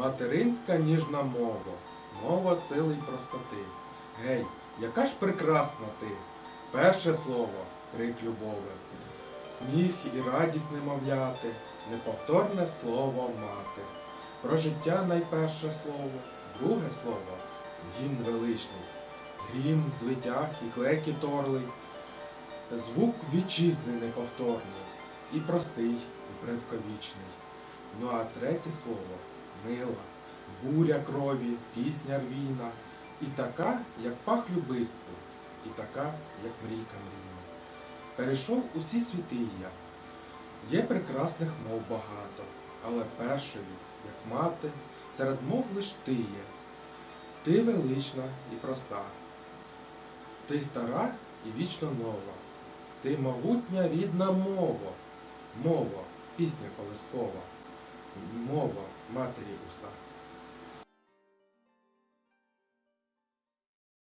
Материнська ніжна мова, мова сили й простоти. Гей, яка ж прекрасна ти! Перше слово крик любови, сміх і радість немовляти, неповторне слово мати. Про життя найперше слово, друге слово гімн величний, грім, звитяг і клекіт орлий, звук вітчизни неповторний, і простий, і предковічний. Ну а третє слово мила, буря крові, пісня рвійна, і така, як пах любистку, і така, як мрійка мрійна. Перейшов усі світи я. Є прекрасних мов багато, але першою, як мати, серед мов лиш ти є. Ти велична і проста. Ти стара і вічно нова. Ти могутня рідна мова. Мова, пісня колискова. Мова матері уста.